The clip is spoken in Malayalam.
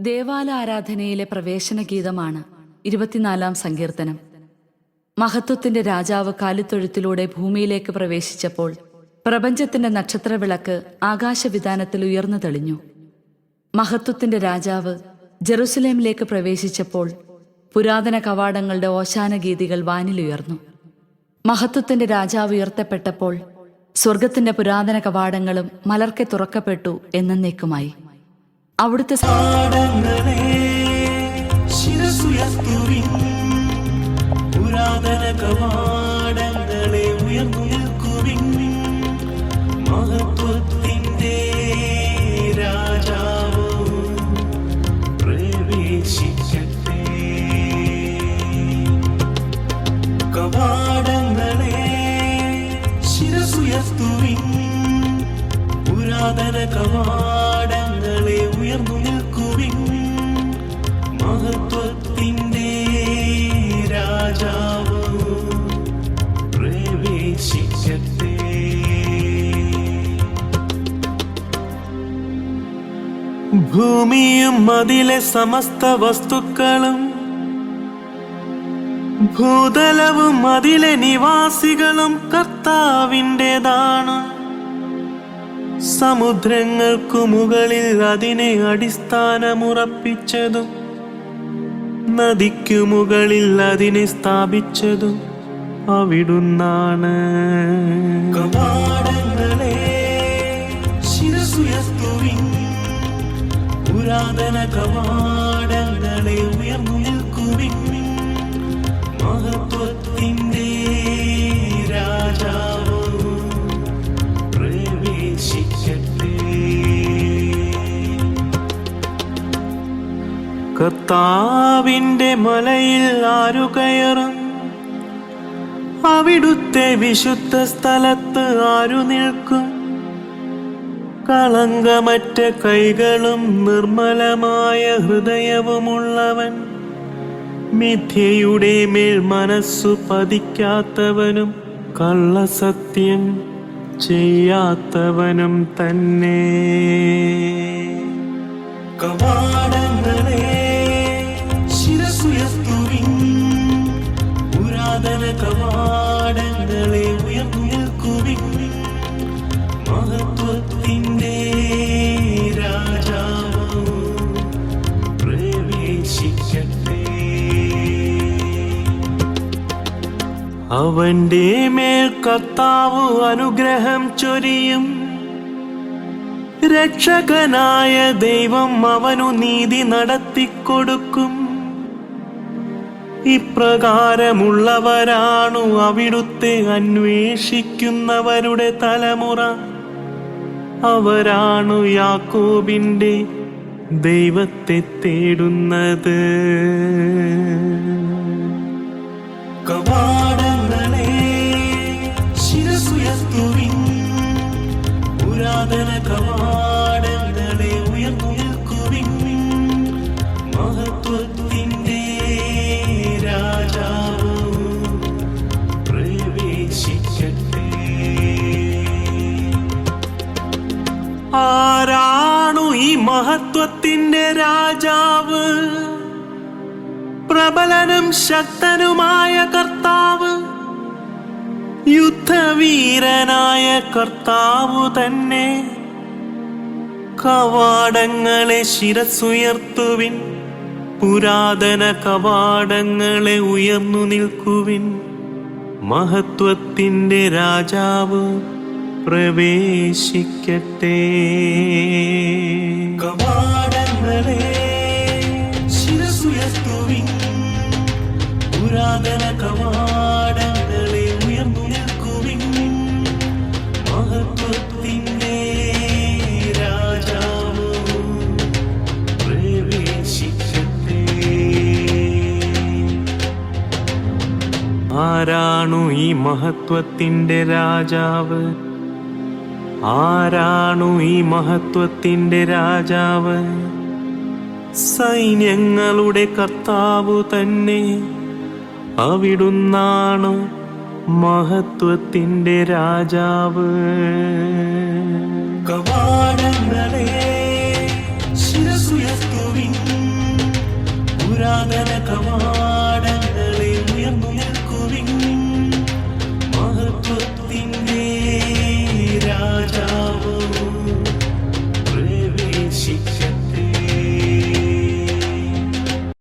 ദേവാലാരാധനയിലെ പ്രവേശന ഗീതമാണ് ഇരുപത്തിനാലാം സങ്കീർത്തനം. മഹത്വത്തിന്റെ രാജാവ് കാലിത്തൊഴുത്തിലൂടെ ഭൂമിയിലേക്ക് പ്രവേശിച്ചപ്പോൾ പ്രപഞ്ചത്തിന്റെ നക്ഷത്രവിളക്ക് ആകാശവിധാനത്തിൽ ഉയർന്നു തെളിഞ്ഞു. മഹത്വത്തിന്റെ രാജാവ് ജെറുസലേമിലേക്ക് പ്രവേശിച്ചപ്പോൾ പുരാതന കവാടങ്ങളുടെ ഓശാന ഗീതികൾ വാനിലുയർന്നു മഹത്വത്തിന്റെ രാജാവ് ഉയർത്തപ്പെട്ടപ്പോൾ സ്വർഗത്തിന്റെ പുരാതന കവാടങ്ങളും മലർക്കെ തുറക്കപ്പെട്ടു എന്നേക്കുമായി അവിടുത്തെ പുരാതന കവാടങ്ങളെ കവാടങ്ങളെ ശിരസുയർത്തുവിൻ പുരാതന കവാടങ്ങളെ ഉയർന്നു നിൽക്കുവിൻ മഹത്വത്തിന്റെ രാജാവ് പ്രവേശിക്കട്ടെ. ഭൂമിയും അതിലെ സമസ്ത വസ്തുക്കളും ഭൂതലവും അതിലെ നിവാസികളും കർത്താവിന്റെതാണ്. സമുദ്രങ്ങൾക്കു മുകളിൽ അതിനെ അടിസ്ഥാനമുറപ്പിച്ചതും നദിക്കു മുകളിൽ അതിനെ സ്ഥാപിച്ചതും അവിടുന്നാണ്. കവാടങ്ങളെ പുരാതന കവാടങ്ങളെ കർത്താവിന്റെ മലയിൽ ആരു കയറും അവിടുത്തെ വിശുദ്ധ സ്ഥലത്ത് ആരു നിൽക്കും? കളങ്കമറ്റ കൈകളും നിർമ്മലമായ ഹൃദയവുമുള്ളവൻ മിഥ്യയുടെ മേൽ മനസ്സു പതിക്കാത്തവനും കള്ളസത്യം ചെയ്യാത്തവനും തന്നെ. അവന്റെ മേൽ കർത്താവ് അനുഗ്രഹം ചൊരിയും. രക്ഷകനായ ദൈവം അവനു നീതി നടത്തിക്കൊടുക്കും. ഇപ്രകാരമുള്ളവരാണു അവിടുത്തെ അന്വേഷിക്കുന്നവരുടെ തലമുറ. അവരാണു യാക്കോബിന്റെ ദൈവത്തെ തേടുന്നത്. മഹത്വത്തിന്റെ രാജാവ് പ്രബലനും ശക്തനുമായ കർത്താവ് യുദ്ധവീരനായ കർത്താവു തന്നെ കവാടങ്ങളെ ശിരസുയർത്തുവിൻ പുരാതന കവാടങ്ങളെ ഉയർന്നു നിൽക്കുവിൻ. മഹത്വത്തിന്റെ രാജാവ് പ്രവേശിക്കട്ടെ. കവാടങ്ങളെ ശിരസുയർത്തുവിൻ. പുരാതന കവാടങ്ങളെ ഉയർന്നു നിൽക്കുവിൻ മഹത്വത്തിന്റെ രാജാവ് പ്രവേശിക്കട്ടെ. ആരാണു ഈ മഹത്വത്തിന്റെ രാജാവ്? ആരാണു ഈ മഹത്വത്തിന്റെ രാജാവ്? സൈന്യങ്ങളുടെ കർത്താവു തന്നെ അവിടുന്നാണ് മഹത്വത്തിന്റെ രാജാവ്. കവാടങ്ങളെ ശിരസുയർത്തുവിൻ പുരാതന കവാ